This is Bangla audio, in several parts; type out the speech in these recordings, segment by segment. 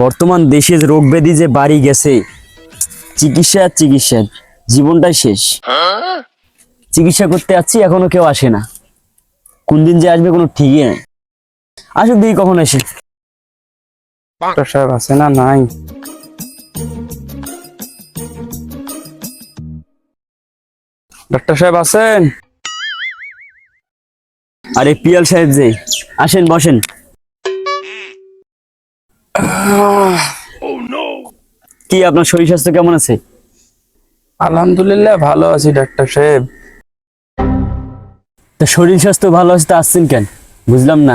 বর্তমান দেশে রোগ ব্যাধি যে বাড়ি গেছে চিকিৎসা আর চিকিৎসা জীবনটাই শেষ। চিকিৎসা করতে যাচ্ছি এখনও কেউ আসে না। কোন দিন যে আসবে কোনো ঠিকই নেই। আসুক দেখি কখন আসে। ডাক্তার সাহেব আছে না? নাই। ডাক্তার সাহেব আছেন? আরে পিয়াল সাহেব যে আসেন বসেন। কি আপনার শরীর স্বাস্থ্য কেমন আছে? আলহামদুলিল্লাহ ভালো আছি ডাক্তার সাহেব। তা শরীর স্বাস্থ্য ভালো আছে তা আসছেন কেন? বুঝলাম না।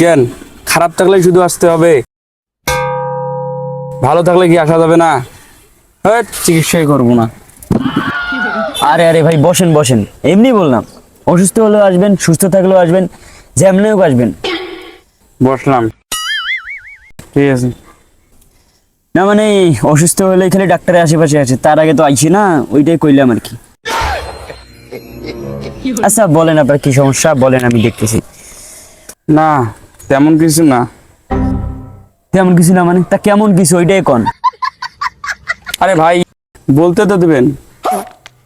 কেন? খারাপ থাকলে শুধু আসতে হবে। ভালো থাকলে কি আসা যাবে না? হ্যাঁ চিকিৎসাই করব না। আরে আরে ভাই বসেন বসেন। এমনি বললাম। অসুস্থ হলেও আসবেন সুস্থ থাকলেও আসবেন যেমনিও আসবেন। বসলাম। ঠিক আছে। না মানে অসুস্থ হলে খালি ডাক্তারের আশেপাশে আছে তার আগে তো আইছি না ওইটাই কইলাম আর কি। আচ্ছা বলেন আপনার কি সমস্যা? বলেন আমি দেখতেছি। না তেমন কিছু না। তেমন কিছু না মানে? তা কেমন কিছু ওইটাই কন? আরে ভাই বলতে তো দেবেন।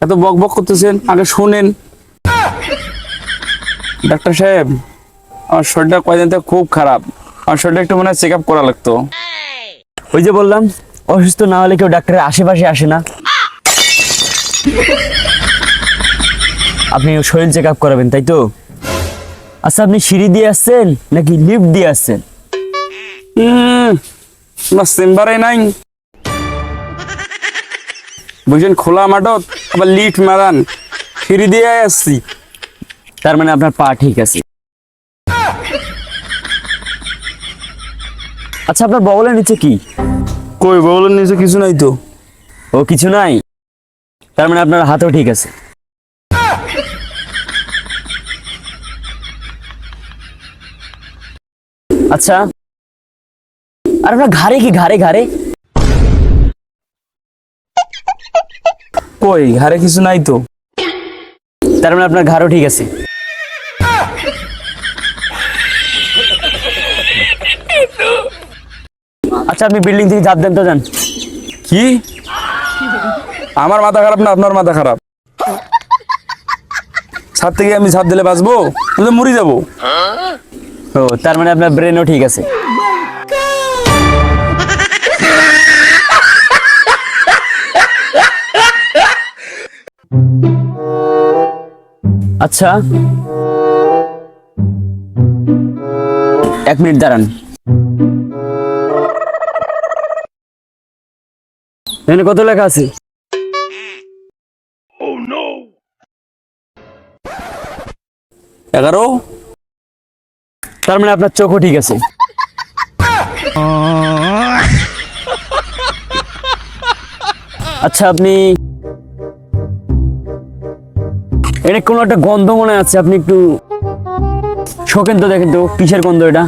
এত বক বক করতেছেন আগে শুনেন। ডাক্তার সাহেব আমার শরীরটা কয়দিন থেকে খুব খারাপ। আমার শরীরটা একটু মনে হয় চেক আপ করা লাগতো। ওই যে বললাম অসুস্থ না হলে কেউ ডাক্তারের আশেপাশে আসে না। আপনি শরীর চেক আপ করাবেন তাই তো? আচ্ছা আপনি সিঁড়ি দিয়ে আসছেন নাকি লিফট দিয়ে আসছেন? চেম্বারে নাই। বুঝছেন খোলা মাঠত আবার লিফট মারান। ফিরি দিয়ে আসছি। তার মানে আপনার পা ঠিক আছে। আচ্ছা আপনার বগলের নিচে কি? কই বলেন নিচে কিছু নাই তো। ও কিছু নাই? তার মানে আপনার হাতও ঠিক আছে। আচ্ছা। আর আপনার ঘাড়ে কি ঘাড়ে ঘাড়ে? কই ঘাড়ে কিছু নাই তো। তার মানে আপনার ঘাড়ও ঠিক আছে। আচ্ছা আপনি বিল্ডিং থেকে ঝাঁপ দেন তো যান। কি? আমার মাথা খারাপ না আপনার মাথা খারাপ? ছাদ থেকে আমি ছাদ দিলে বাঁচবো? তাহলে মরে যাব। ও তার মানে আপনার ব্রেনও ঠিক আছে। আচ্ছা। এক মিনিট দাঁড়ান। এখানে কত লেখা আছে? এগারো? তার মানে আপনার চোখও ঠিক আছে। আচ্ছা আপনি এটা কোনো একটা গন্ধ মনে আছে? আপনি একটু শোকেন তো দেখেন তো, কিসের গন্ধ এটা?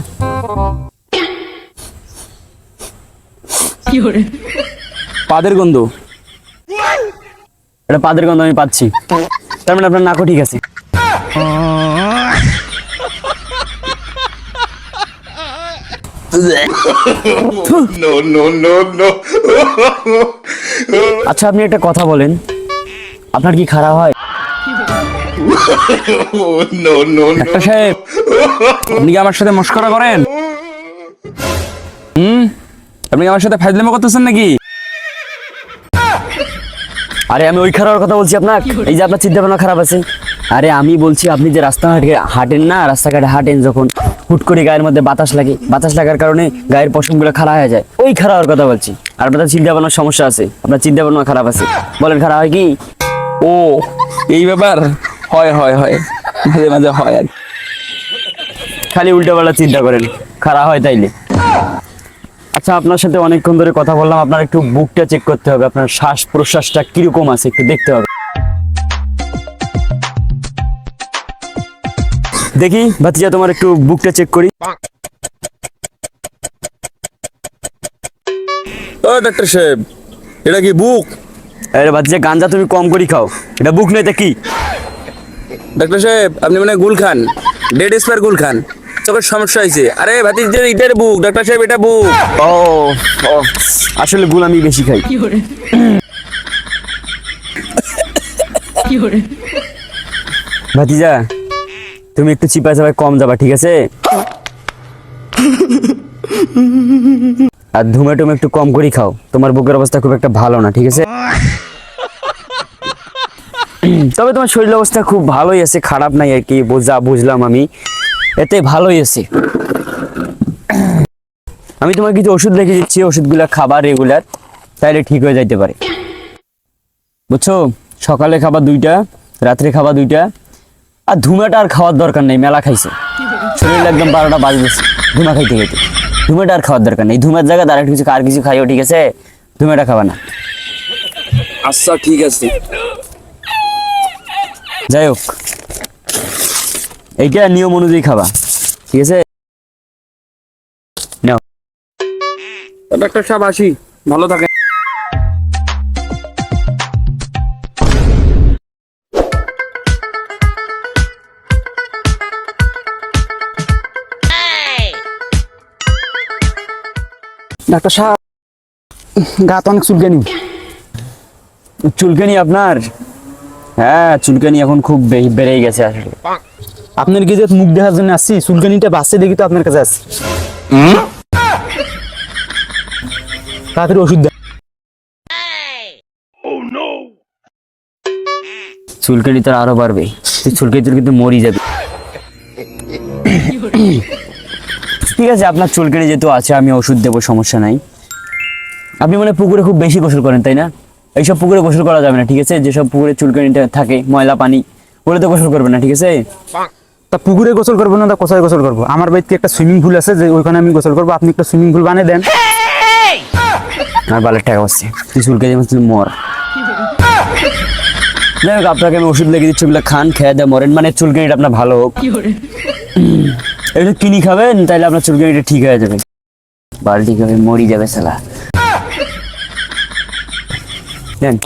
পাদের গন্ধ। এটা পাদের গন্ধ আমি পাচ্ছি। তার মানে আপনার নাকও ঠিক আছে. আচ্ছা আপনি একটা কথা বলেন। আপনার কি খারাপ হয়. ডাক্তার সাহেব আপনি কি আমার সাথে মস্করা করেন? হুম? আপনি আমার সাথে ফাইজলামো করতেছেন নাকি? আরে আমি ওই খারাপ কথা বলছি আপনার এই যে আপনার চিন্তা ভাবনা খারাপ আছে। আরে আমি বলছি আপনি যে রাস্তাঘাটে হাঁটেন না রাস্তাঘাটে হাঁটেন যখন হুট করে গায়ের মধ্যে বাতাস লাগে বাতাস লাগার কারণে গায়ের পশমগুলো খারাপ হয়ে যায়। ওই খারাপের কথা বলছি। আর আপনার চিন্তা ভাবনার সমস্যা আছে আপনার চিন্তা ভাবনা খারাপ আছে। বলেন খারাপ হয় কি? ও এই ব্যাপার? হয় হয় হয়। মাঝে মাঝে হয় আর খালি উল্টো পাল্টা চিন্তা করেন। খারাপ হয় তাইলে। আচ্ছা আপনার সাথে অনেকক্ষণ ধরে কথা বললাম আপনার একটু বুকটা চেক করতে হবে আপনার শ্বাস প্রশ্বাসটা কীরকম আছে একটু দেখতে হবে। দেখি ভাতিজা তোমার একটু বুকটা চেক করি। ও ডাক্তার সাহেব এটা কি বুক? আরে ভাতিজা গাঞ্জা তুমি কম করি খাও এটা বুক নেই তা কি? ডাক্তার সাহেব আপনি মানে গুল খান ডেড স্পার গুল খান। চোখের সমস্যা হয়েছে। আরে ভাতিজদের ইটার বুক ডাক্তার সাহেব এটা বুক। ও আসলে গুল আমি বেশি খাই। ভাতিজা তুমি একটু চিপা চাপায় কম যাবা ঠিক আছে? আর ধুমে টুমে একটু কম করে খাও। তোমার বুকের অবস্থা খুব একটা ভালো না ঠিক আছে? তবে তোমার শরীর অবস্থা খুব ভালোই আছে খারাপ নাই আর কি যা বুঝলাম আমি। এতে ভালোই আছে। আমি তোমার কিছু ওষুধ রেখে দিচ্ছি ওষুধগুলো খাবার রেগুলার তাইলে ঠিক হয়ে যাইতে পারে। বুঝছ? সকালে খাবার দুইটা রাত্রে খাবার দুইটা আর ধুমাটা আর খাওয়ার দরকার নেই মেলা খাইছে। শরীর একদম বারোটা বাজতেছে ধুমা খাইতে খাইতে। ধুমাটা আর খাওয়ার দরকার নেই। ধুমার জায়গায় আর কিছু আর কিছু খাইও ঠিক আছে? ধুমাটা খাবা না। আচ্ছা ঠিক আছে। যাই হোক এইটা নিয়ম অনুযায়ী খাবা ঠিক আছে? নাও। ডাক্তার সাহেব আসি। ভালো থাকে ডাক্তার সাহেব গা তো অনেক চুলকানি। চুলকানি আপনার? হ্যাঁ চুলকানি এখন খুব বে- বেড়েই গেছে আসলে। আপনার কি যে মুখ দেখার জন্য আসছি? চুলকানিটা বাঁচছে দেখি তো আপনার কাছে আসছি। তাড়াতাড়ি ওষুধ দেন। চুলকানি তোর আরও বাড়বে। তুই চুলকানি তোর কিন্তু মরি যাবে। ঠিক আছে আপনার চুলকানি যেহেতু আছে আমি ওষুধ দেবো সমস্যা নাই। আপনি মানে পুকুরে খুব বেশি গোসল করেন তাই না? এইসব পুকুরে গোসল করা যাবে না ঠিক আছে? যেসব পুকুরে চুলকানিটা থাকে ময়লা পানি ওগুলো তো গোসল করবে না ঠিক আছে? তা পুকুরে গোসল করব না তা কোথায় গোসল করব? আমার বাড়িতে একটা সুইমিং পুল আছে যে ওইখানে আমি গোসল করব। আপনি একটা সুইমিং পুল বানিয়ে দেন। আমার বালের টাকা পাচ্ছে। তুই যেমন মর। যাই হোক আপনাকে আমি ওষুধ লেগে দিচ্ছি ওগুলো খান খেয়ে দেয় মরেন। মানে চুলকানিটা আপনার ভালো হোক। একটু কিনি খাবেন তাহলে আপনার চুলকানিটা ঠিক হয়ে যাবে। বালটি খাবে মরি যাবে সালা দেন